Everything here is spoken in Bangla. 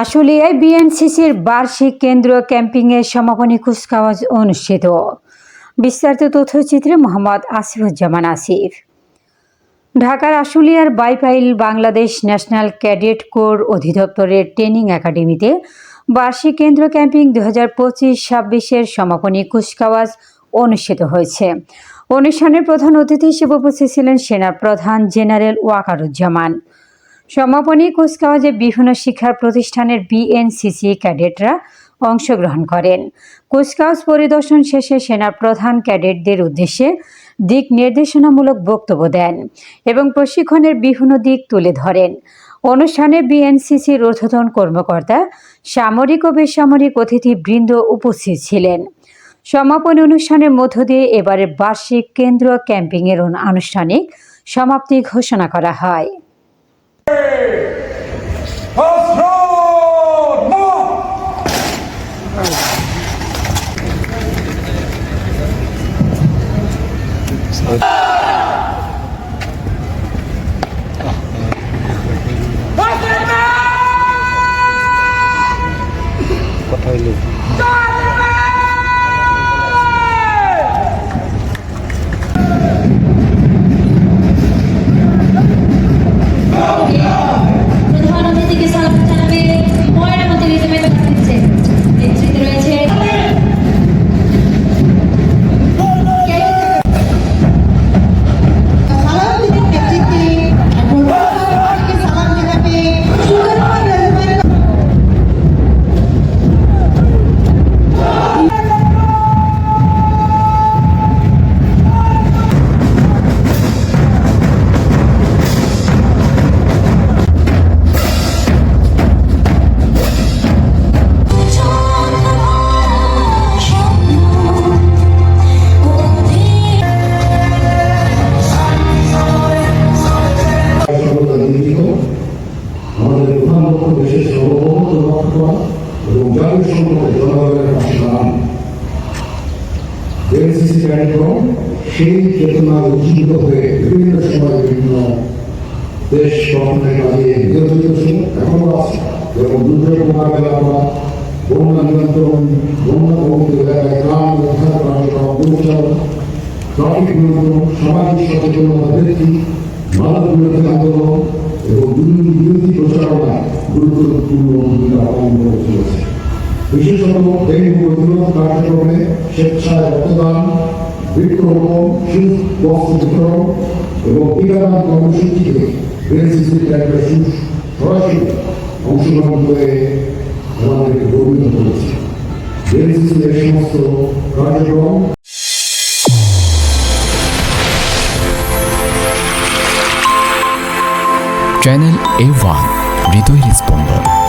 আশুলিয়ায় বিএনসিসির বার্ষিক কেন্দ্রীয় ক্যাম্পিংয়ের সমাপনী কুচকাওয়াজ অনুষ্ঠিত। বিস্তারিত তথ্যচিত্রে মোহাম্মদ আসিফুজ্জামান আসিফ। ঢাকার আশুলিয়ার Baipail Bangladesh national cadet corps অধিদপ্তরের ট্রেনিং একাডেমিতে বার্ষিক কেন্দ্র ক্যাম্পিং দু হাজার পঁচিশ ছাব্বিশের সমাপনী কুচকাওয়াজ অনুষ্ঠিত হয়েছে। অনুষ্ঠানের প্রধান অতিথি হিসেবে উপস্থিত ছিলেন সেনা প্রধান জেনারেল ওয়াকারুজ্জামান। সমাপনী কুচকাওয়াজে বিভিন্ন শিক্ষা প্রতিষ্ঠানের বিএনসিসি ক্যাডেটরা অংশগ্রহণ করেন। কুচকাওয়াজ পরিদর্শন শেষে সেনা প্রধান ক্যাডেটদের উদ্দেশ্যে দিক নির্দেশনামূলক বক্তব্য দেন এবং প্রশিক্ষণের বিভিন্ন দিক তুলে ধরেন। অনুষ্ঠানে বিএনসিসির ঊর্ধ্বতন কর্মকর্তা, সামরিক ও বেসামরিক অতিথিবৃন্দ উপস্থিত ছিলেন। সমাপনী অনুষ্ঠানের মধ্য দিয়ে এবারের বার্ষিক কেন্দ্রীয় ক্যাম্পিংয়ের আনুষ্ঠানিক সমাপ্তি ঘোষণা করা হয়। Oh. জাতীয় সংকটে জনগণের পাশে দাঁড়ানো এনসিসি ক্যাডেটগণ সেই চেতনায় উজ্জীবিত হয়ে বিভিন্ন সময় বিভিন্ন দেশ গঠনের কাজে নিয়োজিত ছিল এখনও আছে যেমন দুর্যোগ মোকাবেলা করা বন্যা নিয়ন্ত্রণ বন্যা প্রভাবিত এলাকায় ত্রাণ উদ্ধার কার্যক্রম পরিচালনা ট্রাফিক নিয়ন্ত্রণ সামাজিক সচেতনতা বৃদ্ধি মানব বিরোধী আন্দোলন এবং দুর্নীতি বিরোধী প্রচারণায় গুরুত্বপূর্ণ ভূমিকা পালন করে চলেছে। বিশেষত ডেঙ্গু প্রতিরোধ কার্যক্রমে স্বেচ্ছায় রক্তদান বৃক্ষরোপণ শীত বস্ত্র বিতরণ এবং টিকাদান কর্মসূচিতে বিএনসিসি ক্যাডার সরাসরি অংশগ্রহণ করে আমাদেরকে গর্বিত করেছে। বিএনসিসির এই সমস্ত কার্যক্রম চ্যানেল এ ওয়ান হৃদয় স্পন্দন